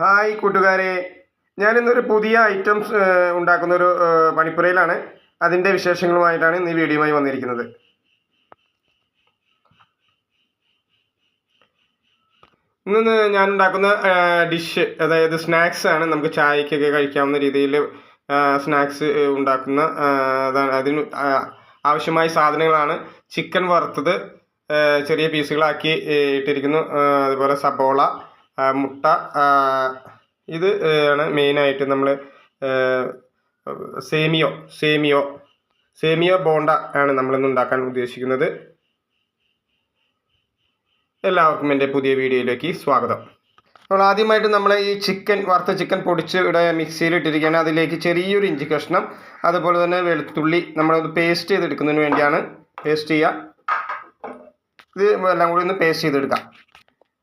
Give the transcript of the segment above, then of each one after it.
Hi കൂട്ടുകാരെ. ഞാനിന്നൊരു പുതിയ items ഉണ്ടാക്കുന്ന ഒരു പണിപ്പുരയിലാണ്. അതിന്റെ വിശേഷങ്ങളുമായിട്ടാണ് ഇന്ന് വീഡിയോയുമായി വന്നിരിക്കുന്നത്. ഇന്ന് ഞാൻ ഉണ്ടാക്കുന്ന ഡിഷ് അതായത് സ്നാക്സ് ആണ് നമുക്ക് ചായക്കൊക്കെ കഴിക്കാവുന്ന രീതിയിൽ സ്നാക്സ് ഉണ്ടാക്കുന്ന അതാണ് അതിന് ആവശ്യമായ സാധനങ്ങളാണ്. ചിക്കൻ വറുത്തത് ചെറിയ പീസുകളാക്കി ഇട്ടിരിക്കുന്നു. അതുപോലെ സബോള മുട്ട ഇത് ആണ് മെയിനായിട്ട് നമ്മൾ സേമിയോ സേമിയോ സേമിയോ ബോണ്ട ആണ് നമ്മളിന്ന് ഉണ്ടാക്കാൻ ഉദ്ദേശിക്കുന്നത്. എല്ലാവർക്കും എന്റെ പുതിയ വീഡിയോയിലേക്ക് സ്വാഗതം. അപ്പോൾ ആദ്യമായിട്ട് നമ്മൾ ഈ ചിക്കൻ വറുത്ത ചിക്കൻ പൊടിച്ച് ഇവിടെ മിക്സിയിൽ ഇട്ടിരിക്കുകയാണ് അതിലേക്ക് ചെറിയൊരു ഇഞ്ചി കഷ്ണം അതുപോലെ തന്നെ വെളുത്തുള്ളി നമ്മളത് പേസ്റ്റ് ചെയ്തെടുക്കുന്നതിന് വേണ്ടിയാണ് പേസ്റ്റ് ചെയ്യുക. ഇത് എല്ലാം കൂടി ഒന്ന് പേസ്റ്റ് ചെയ്തെടുക്കാം.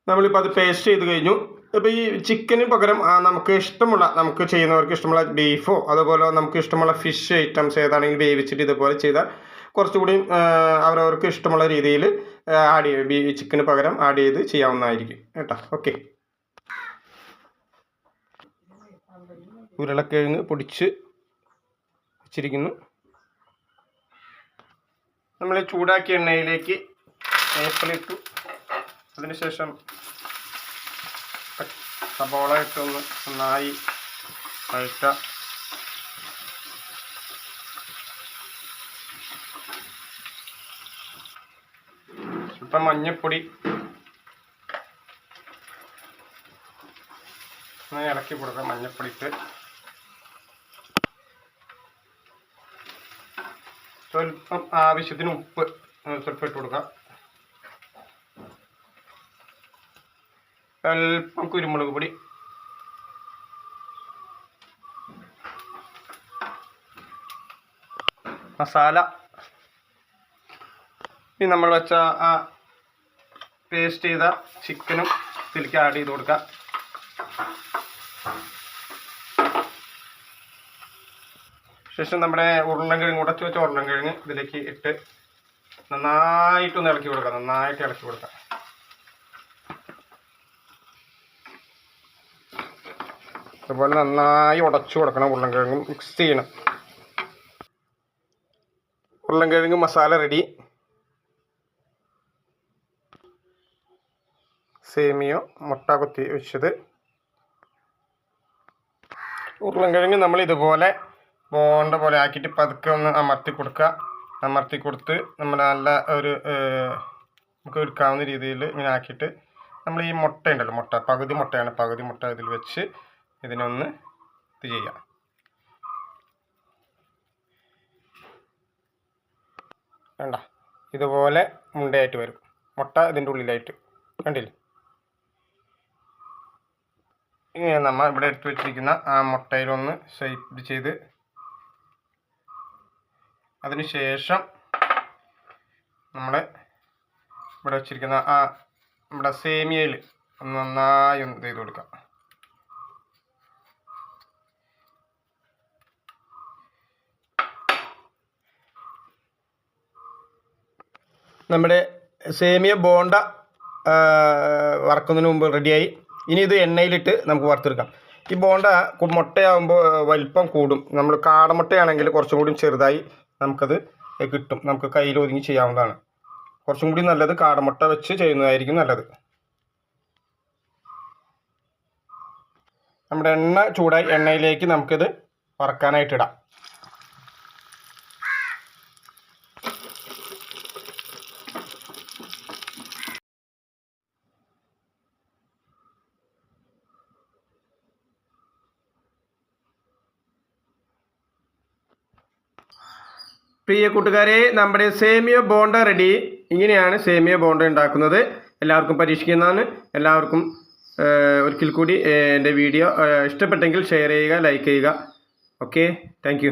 നമ്മളിപ്പോൾ അത് പേസ്റ്റ് ചെയ്ത് കഴിഞ്ഞു. ഇപ്പോൾ ഈ ചിക്കന് പകരം നമുക്ക് ഇഷ്ടമുള്ള നമുക്ക് ചെയ്യുന്നവർക്ക് ഇഷ്ടമുള്ള ബീഫോ അതുപോലെ നമുക്ക് ഇഷ്ടമുള്ള ഫിഷ് ഐറ്റംസ് ഏതാണെങ്കിലും വേവിച്ചിട്ട് ഇതുപോലെ ചെയ്താൽ കുറച്ചുകൂടി അവരവർക്ക് ഇഷ്ടമുള്ള രീതിയിൽ ആഡ് ചെയ്യും ബീ ചിക്കന് പകരം ആഡ് ചെയ്ത് ചെയ്യാവുന്നതായിരിക്കും. കേട്ടോ ഓക്കെ ഉരുളക്കിഴങ്ങ് പൊടിച്ച് വെച്ചിരിക്കുന്നു. നമ്മൾ ചൂടാക്കിയ എണ്ണയിലേക്ക് വേപ്പിലിട്ടു. അതിനുശേഷം സബോള ഇട്ടൊന്ന് നന്നായി വഴറ്റ. ഇപ്പം മഞ്ഞപ്പൊടി ഇളക്കി കൊടുക്കാം മഞ്ഞപ്പൊടിക്ക്. സ്വല്പം ആവശ്യത്തിന് ഉപ്പ് സ്വല്പം ഇട്ട് കൊടുക്കാം അല്പം കുരുമുളക് പൊടി. മസാല. ഇനി നമ്മൾ വെച്ച ആ പേസ്റ്റ് ചെയ്ത ചിക്കനും ഇതിലേക്ക് ആഡ് ചെയ്ത് കൊടുക്കാം. ശേഷം നമ്മുടെ ഉരുളൻകിഴങ്ങ് ഉടച്ചു വെച്ച ഉരുളൻകിഴങ്ങ് ഇതിലേക്ക് ഇട്ട് നന്നായിട്ടൊന്ന് ഇളക്കി കൊടുക്കാം നന്നായിട്ട് ഇളക്കി കൊടുക്കുക അതുപോലെ നന്നായി ഉടച്ചു കൊടുക്കണം ഉരുളൻകിഴങ്ങും മിക്സ് ചെയ്യണം. ഉരുളൻകിഴങ്ങ് മസാല റെഡി സേമിയോ മുട്ട കുത്തി വെച്ചത്. ഉരുളൻകിഴങ്ങ് നമ്മൾ ഇതുപോലെ ബോണ്ട പോലെ ആക്കിയിട്ട് പതുക്കെ ഒന്ന് അമർത്തി കൊടുക്കുക. അമർത്തി കൊടുത്ത് നമ്മൾ നല്ല ഒരു നമുക്ക് എടുക്കാവുന്ന രീതിയിൽ ഇങ്ങനെ ആക്കിയിട്ട് നമ്മൾ ഈ മുട്ട ഉണ്ടല്ലോ മുട്ട പകുതി മുട്ടയാണ് പകുതി മുട്ട ഇതിൽ വെച്ച് ഇതിനൊന്ന് ഇത് ചെയ്യാം. വേണ്ട ഇതുപോലെ മുണ്ടയായിട്ട് വരും. മുട്ട ഇതിന്റെ ഉള്ളിലായിട്ട്. കണ്ടില്ലേ? ഇങ്ങനെ നമ്മൾ ഇവിടെ എടുത്തു വെച്ചിരിക്കുന്ന ആ മുട്ടയിലൊന്ന് ഷേപ്പ് ചെയ്ത് അതിന് ശേഷം നമ്മൾ ഇവിടെ വെച്ചിരിക്കുന്ന ആ നമ്മുടെ സേമിയയിൽ ഒന്ന് നന്നായി ഒന്ന് ചെയ്ത് കൊടുക്കാം. നമ്മുടെ സേമിയ ബോണ്ട വറക്കുന്നതിന് മുമ്പ് റെഡിയായി ഇനി ഇത് എണ്ണയിലിട്ട് നമുക്ക് വറുത്തെടുക്കാം. ഈ ബോണ്ട മുട്ടയാകുമ്പോൾ വലിപ്പം കൂടും. നമ്മൾ കാടമുട്ടയാണെങ്കിൽ കുറച്ചും കൂടി ചെറുതായി നമുക്കത് കിട്ടും. നമുക്ക് കയ്യിൽ ഒതുങ്ങി ചെയ്യാവുന്നതാണ്. കുറച്ചും കൂടി നല്ലത് കാടമുട്ട വെച്ച് ചെയ്യുന്നതായിരിക്കും നല്ലത്. നമ്മുടെ എണ്ണ ചൂടായി എണ്ണയിലേക്ക് നമുക്കിത് വറക്കാനായിട്ടിടാം പ്രിയ കൂട്ടുകാരെ നമ്മുടെ സേമിയ ബോണ്ട റെഡി. ഇങ്ങനെയാണ് സേമിയ ബോണ്ട ഉണ്ടാക്കുന്നത്. എല്ലാവർക്കും പരീക്ഷിക്കുന്നതാണ്. എല്ലാവർക്കും ഒരിക്കൽ കൂടി എന്റെ വീഡിയോ ഇഷ്ടപ്പെട്ടെങ്കിൽ ഷെയർ ചെയ്യുക ലൈക്ക് ചെയ്യുക. Okay thank